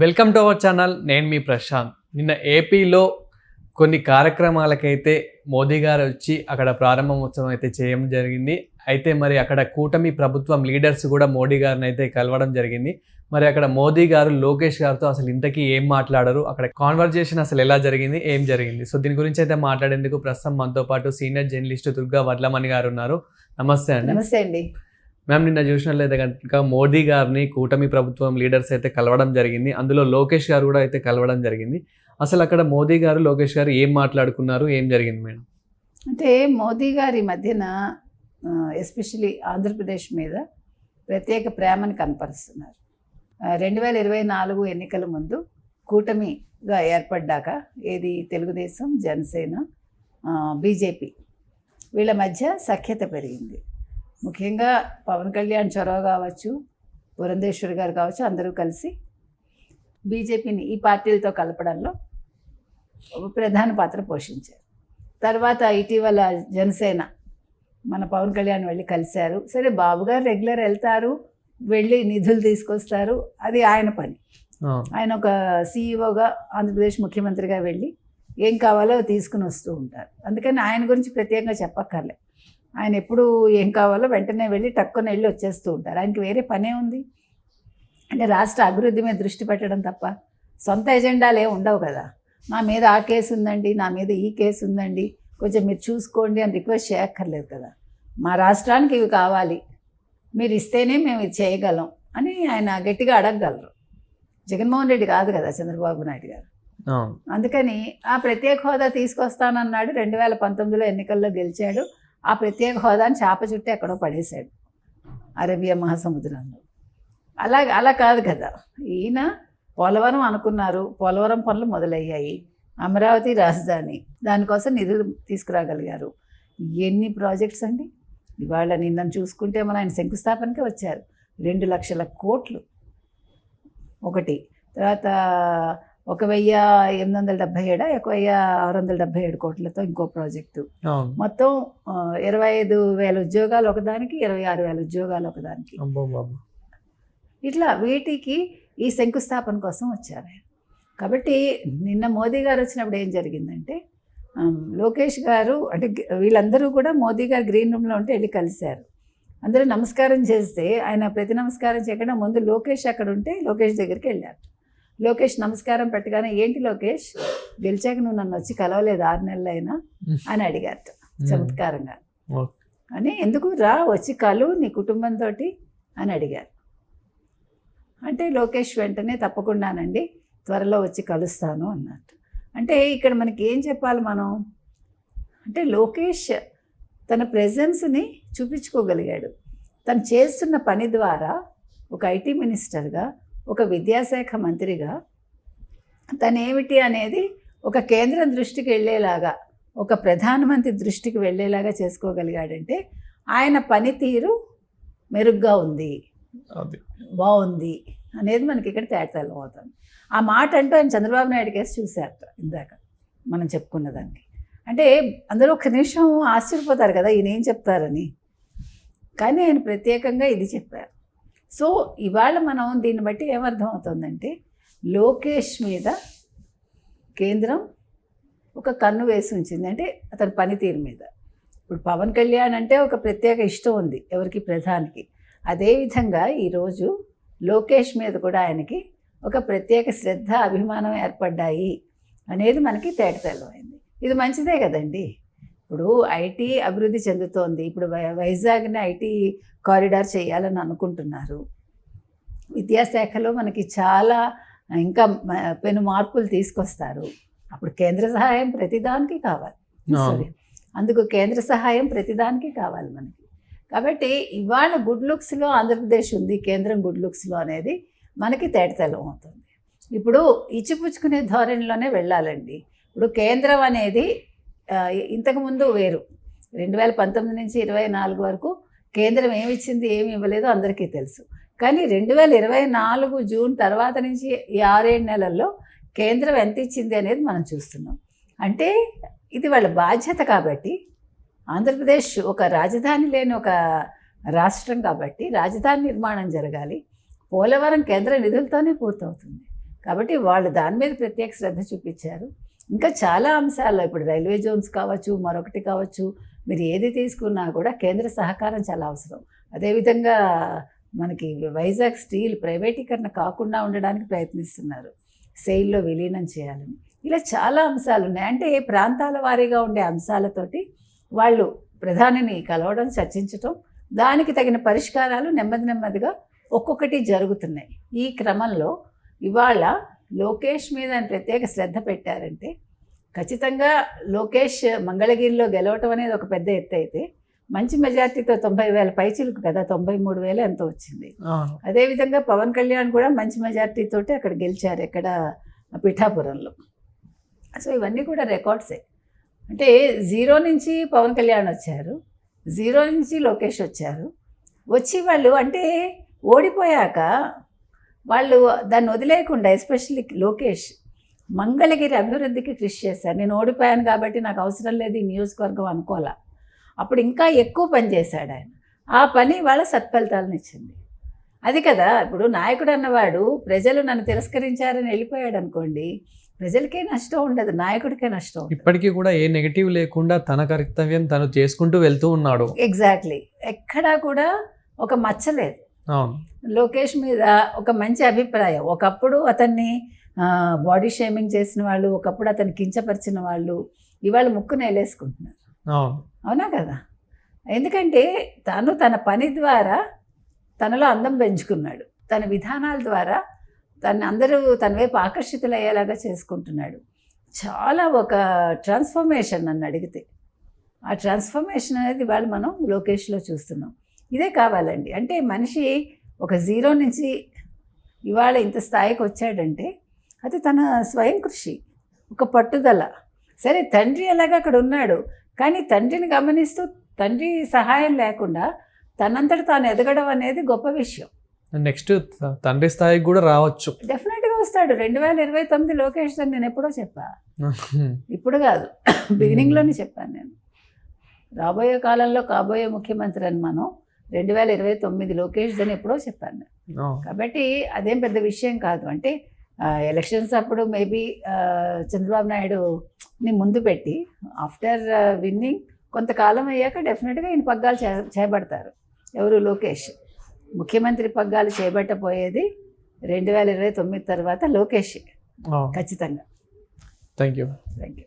Welcome to our channel నేను మీ ప్రశాంత్. నిన్న ఏపీలో కొన్ని కార్యక్రమాలకైతే మోదీ గారు వచ్చి అక్కడ ప్రారంభోత్సవం అయితే చేయడం జరిగింది. అయితే మరి అక్కడ కూటమి ప్రభుత్వం లీడర్స్ కూడా మోడీ గారిని అయితే కలవడం జరిగింది. మరి అక్కడ మోదీ గారు లోకేష్ గారితో అసలు ఇంతకీ ఏం మాట్లాడరు? అక్కడ కాన్వర్జేషన్ అసలు ఎలా జరిగింది? ఏం జరిగింది? సో దీని గురించి అయితే మాట్లాడేందుకు ప్రస్తుతం మనతో పాటు సీనియర్ జర్నలిస్ట్ దుర్గా వడ్లమణి గారు ఉన్నారు. నమస్తే అండి. నమస్తే అండి. మ్యామ్ నిన్న చూసినట్లయితే కనుక మోదీ గారిని కూటమి ప్రభుత్వం లీడర్స్ అయితే కలవడం జరిగింది. అందులో లోకేష్ గారు కూడా అయితే కలవడం జరిగింది. అసలు అక్కడ మోదీ గారు లోకేష్ గారు ఏం మాట్లాడుకున్నారు? ఏం జరిగింది మేడం? అంటే మోదీ గారి మధ్యన ఎస్పెషలీ ఆంధ్రప్రదేశ్ మీద ప్రత్యేక ప్రేమను కనపరుస్తున్నారు. రెండు వేల ఇరవై నాలుగు ఎన్నికల ముందు కూటమిగా ఏర్పడ్డాక ఏది? తెలుగుదేశం జనసేన బీజేపీ వీళ్ళ మధ్య సఖ్యత పెరిగింది. ముఖ్యంగా పవన్ కళ్యాణ్ చొరవ కావచ్చు పురంధేశ్వరి గారు కావచ్చు అందరూ కలిసి బీజేపీని ఈ పార్టీలతో కలపడంలో ప్రధాన పాత్ర పోషించారు. తర్వాత ఇటీవల జనసేన మన పవన్ కళ్యాణ్ వెళ్ళి కలిశారు. సరే బాబు గారు రెగ్యులర్ వెళ్తారు వెళ్ళి నిధులు తీసుకొస్తారు అది ఆయన పని. ఆయన ఒక సీఈఓగా ఆంధ్రప్రదేశ్ ముఖ్యమంత్రిగా వెళ్ళి ఏం కావాలో తీసుకుని వస్తూ ఉంటారు. అందుకని ఆయన గురించి ప్రత్యేకంగా చెప్పక్కర్లే. ఆయన ఎప్పుడు ఏం కావాలో వెంటనే వెళ్ళి టక్కున వెళ్ళి వచ్చేస్తూ ఉంటారు. ఆయనకి వేరే పనే ఉంది. అంటే రాష్ట్ర అభివృద్ధి మీద దృష్టి పెట్టడం తప్ప సొంత ఎజెండాలు ఏమి ఉండవు కదా. నా మీద ఆ కేసు ఉందండి నా మీద ఈ కేసు ఉందండి కొంచెం మీరు చూసుకోండి అని రిక్వెస్ట్ చేయక్కర్లేదు కదా. మా రాష్ట్రానికి ఇవి కావాలి మీరు ఇస్తేనే మేము ఇది చేయగలం అని ఆయన గట్టిగా అడగగలరు. జగన్మోహన్ రెడ్డి కాదు కదా చంద్రబాబు నాయుడు గారు. అందుకని ఆ ప్రత్యేక హోదా తీసుకొస్తానన్నాడు. రెండు వేల పంతొమ్మిదిలో ఎన్నికల్లో గెలిచాడు. ఆ ప్రత్యేక హోదాని చేప చుట్టి ఎక్కడో పడేశాడు అరేబియా మహాసముద్రంలో. అలా అలా కాదు కదా. ఈయన పోలవరం అనుకున్నారు. పోలవరం పనులు మొదలయ్యాయి. అమరావతి రాజధాని. దానికోసం నిధులు తీసుకురాగలిగారు. ఎన్ని ప్రాజెక్ట్స్ అండి? ఇవాళ నిన్న చూసుకుంటే మన ఆయన శంకుస్థాపనకే వచ్చారు. రెండు లక్షల కోట్లు. ఒకటి. తర్వాత ఒక వెయ్యి ఎనిమిది వందల డెబ్బై ఏడా ఒక వెయ్యి ఆరు వందల డెబ్బై ఏడు కోట్లతో ఇంకో ప్రాజెక్టు. మొత్తం ఇరవై ఐదు వేల ఉద్యోగాలు ఒకదానికి ఇరవై ఆరు వేల ఉద్యోగాలు ఒకదానికి. ఇట్లా వీటికి ఈ శంకుస్థాపన కోసం వచ్చారు కాబట్టి నిన్న మోదీ గారు వచ్చినప్పుడు ఏం జరిగిందంటే లోకేష్ గారు అంటే వీళ్ళందరూ కూడా మోదీ గారు గ్రీన్ రూమ్లో ఉంటే వెళ్ళి కలిశారు. అందరూ నమస్కారం చేస్తే ఆయన ప్రతి నమస్కారం చేయకుండా ముందు లోకేష్ అక్కడ ఉంటే లోకేష్ దగ్గరికి వెళ్ళారు. లోకేష్ నమస్కారం పెట్టగానే ఏంటి లోకేష్? గెలిచాక నువ్వు నన్ను వచ్చి కలవలేదు? ఆరు నెలలు అయినా అని అడిగారట చమత్కారంగా. అని ఎందుకు? రా వచ్చి కలు నీ కుటుంబంతో అని అడిగారు. అంటే లోకేష్ వెంటనే తప్పకుండానండి త్వరలో వచ్చి కలుస్తాను అన్నట్టు అంటే ఇక్కడ మనకి ఏం చెప్పాలి మనం? అంటే లోకేష్ తన ప్రెజెన్స్ని చూపించుకోగలిగాడు. తను చేస్తున్న పని ద్వారా ఒక ఐటీ మినిస్టర్గా ఒక విద్యాశాఖ మంత్రిగా తను ఏమిటి అనేది ఒక కేంద్రం దృష్టికి వెళ్ళేలాగా ఒక ప్రధానమంత్రి దృష్టికి వెళ్ళేలాగా చేసుకోగలిగాడంటే ఆయన పనితీరు మెరుగ్గా ఉంది. బాగుంది అనేది మనకి ఇక్కడ తేటతెల్లం అవుతుంది. ఆ మాట అంటూ ఆయన చంద్రబాబు నాయుడు కేసు చూశారట ఇందాక మనం చెప్పుకున్న దానికి. అంటే అందరూ ఒక నిమిషం ఆశ్చర్యపోతారు కదా ఈయన ఏం చెప్తారని. కానీ ఆయన ప్రత్యేకంగా ఇది చెప్పారు. సో ఇవాళ మనం దీన్ని బట్టి ఏమర్థం అవుతుందంటే లోకేష్ మీద కేంద్రం ఒక కన్ను వేసి ఉంచింది. అంటే అతని పనితీరు మీద. ఇప్పుడు పవన్ కళ్యాణ్ అంటే ఒక ప్రత్యేక ఇష్టం ఉంది ఎవరికి? ప్రధానికి. అదేవిధంగా ఈరోజు లోకేష్ మీద కూడా ఆయనకి ఒక ప్రత్యేక శ్రద్ధ అభిమానం ఏర్పడ్డాయి అనేది మనకి తేటతెల్లమైంది ఇది మంచిదే కదండి? ఇప్పుడు ఐటీ అభివృద్ధి చెందుతోంది. ఇప్పుడు వైజాగ్ని ఐటీ కారిడార్ చేయాలని అనుకుంటున్నారు. విద్యాశాఖలో మనకి చాలా ఇంకా పెను మార్పులు తీసుకొస్తారు. అప్పుడు కేంద్ర సహాయం ప్రతిదానికి కావాలి. సారీ అందుకు కేంద్ర సహాయం ప్రతిదానికి కావాలి మనకి. కాబట్టి ఇవాళ గుడ్ లుక్స్లో ఆంధ్రప్రదేశ్ ఉంది. కేంద్రం గుడ్ లుక్స్లో అనేది మనకి తేటతెల్లం అవుతుంది. ఇప్పుడు ఇచ్చిపుచ్చుకునే ధోరణిలోనే వెళ్ళాలండి. ఇప్పుడు కేంద్రం అనేది ఇంతకుముందు వేరు. రెండు వేల పంతొమ్మిది నుంచి ఇరవై నాలుగు వరకు కేంద్రం ఏమి ఇచ్చింది ఏమి ఇవ్వలేదో అందరికీ తెలుసు. కానీ రెండు వేల ఇరవై నాలుగు జూన్ తర్వాత నుంచి ఈ ఆరేడు నెలల్లో కేంద్రం ఎంత ఇచ్చింది అనేది మనం చూస్తున్నాం. అంటే ఇది వాళ్ళ బాధ్యత కాబట్టి ఆంధ్రప్రదేశ్ ఒక రాజధాని లేని ఒక రాష్ట్రం కాబట్టి రాజధాని నిర్మాణం జరగాలి. పోలవరం కేంద్ర నిధులతోనే పూర్తవుతుంది. కాబట్టి వాళ్ళు దాని మీద ప్రత్యేక శ్రద్ధ చూపించారు. ఇంకా చాలా అంశాలు ఇప్పుడు రైల్వే జోన్స్ కావచ్చు మరొకటి కావచ్చు మీరు ఏది తీసుకున్నా కూడా కేంద్ర సహకారం చాలా అవసరం. అదేవిధంగా మనకి వైజాగ్ స్టీల్ ప్రైవేటీకరణ కాకుండా ఉండడానికి ప్రయత్నిస్తున్నారు. సెయిల్లో విలీనం చేయాలని. ఇలా చాలా అంశాలు ఉన్నాయి. అంటే ఏ ప్రాంతాల వారీగా ఉండే అంశాలతోటి వాళ్ళు ప్రధానిని కలవడం చర్చించటం దానికి తగిన పరిష్కారాలు నెమ్మది నెమ్మదిగా ఒక్కొక్కటి జరుగుతున్నాయి. ఈ క్రమంలో ఇవాళ లోకేష్ మీద ప్రత్యేక శ్రద్ధ పెట్టారంటే ఖచ్చితంగా లోకేష్ మంగళగిరిలో గెలవటం అనేది ఒక పెద్ద ఎత్తు అయితే మంచి మెజార్టీతో తొంభై వేల పైచిలకు కదా తొంభై మూడు వేలు ఎంతో వచ్చింది? అదేవిధంగా పవన్ కళ్యాణ్ కూడా మంచి మెజార్టీతోటి అక్కడ గెలిచారు ఎక్కడ? పిఠాపురంలో. సో ఇవన్నీ కూడా రికార్డ్సే. అంటే జీరో నుంచి పవన్ కళ్యాణ్ వచ్చారు జీరో నుంచి లోకేష్ వచ్చారు. వచ్చి వాళ్ళు అంటే ఓడిపోయాక వాళ్ళు దాన్ని వదిలేయకుండా ఎస్పెషల్లీ లోకేష్ మంగళగిరి అభివృద్ధికి కృషి చేశారు. నేను ఓడిపోయాను కాబట్టి నాకు అవసరం లేదు ఈ నియోజకవర్గం అనుకోవాలా. అప్పుడు ఇంకా ఎక్కువ పని చేశాడు ఆయన. ఆ పని వాళ్ళ సత్ఫలితాలను ఇచ్చింది. అది కదా ఇప్పుడు నాయకుడు అన్నవాడు ప్రజలు నన్ను తిరస్కరించారని వెళ్ళిపోయాడు అనుకోండి ప్రజలకే నష్టం ఉండదు నాయకుడికే నష్టం. ఇప్పటికీ కూడా ఏ నెగిటివ్ లేకుండా తన కర్తవ్యం తను చేసుకుంటూ వెళ్తూ ఉన్నాడు. ఎగ్జాక్ట్లీ ఎక్కడా కూడా ఒక మచ్చలేదు లోకేష్ మీద ఒక మంచి అభిప్రాయం. ఒకప్పుడు అతన్ని బాడీ షేమింగ్ చేసిన వాళ్ళు ఒకప్పుడు అతన్ని కించపరిచిన వాళ్ళు ఇవాళ ముక్కు నేలేసుకుంటున్నారు. అవును. అవునా కదా? ఎందుకంటే తను తన పని ద్వారా తనలో అందం పెంచుకున్నాడు. తన విధానాల ద్వారా తను అందరూ తన వైపు ఆకర్షితులయ్యేలాగా చేసుకుంటున్నాడు. చాలా ఒక ట్రాన్స్ఫర్మేషన్ నన్ను అడిగితే. ఆ ట్రాన్స్ఫర్మేషన్ అనేది వాళ్ళు మనం లోకేష్లో చూస్తున్నాం. ఇదే కావాలండి. అంటే మనిషి ఒక జీరో నుంచి ఇవాళ ఇంత స్థాయికి వచ్చాడంటే అది తన స్వయం కృషి ఒక పట్టుదల. సరే తండ్రి ఎలాగ అక్కడ ఉన్నాడు? కానీ తండ్రిని గమనిస్తూ తండ్రి సహాయం లేకుండా తనంతట తాను ఎదగడం అనేది గొప్ప విషయం. నెక్స్ట్ తండ్రి స్థాయికి కూడా రావచ్చు. డెఫినెట్గా వస్తాడు. రెండు వేల ఇరవై తొమ్మిది లోకేష్ అని నేను ఎప్పుడో చెప్పా. ఇప్పుడు కాదు. బిగినింగ్లోనే చెప్పాను నేను. రాబోయే కాలంలో కాబోయే ముఖ్యమంత్రి అని మనం రెండు వేల ఇరవై తొమ్మిది లోకేష్ అని ఎప్పుడో చెప్పాను. కాబట్టి అదేం పెద్ద విషయం కాదు. అంటే ఎలక్షన్స్ అప్పుడు మేబీ చంద్రబాబు నాయుడుని ముందు పెట్టి ఆఫ్టర్ విన్నింగ్ కొంతకాలం అయ్యాక డెఫినెట్గా ఈయన పగ్గాలు చే చేపడతారు. ఎవరు? లోకేష్. ముఖ్యమంత్రి పగ్గాలు చేపట్టబోయేది రెండు వేల ఇరవై తొమ్మిది తర్వాత లోకేష్. ఖచ్చితంగా. Thank you thank you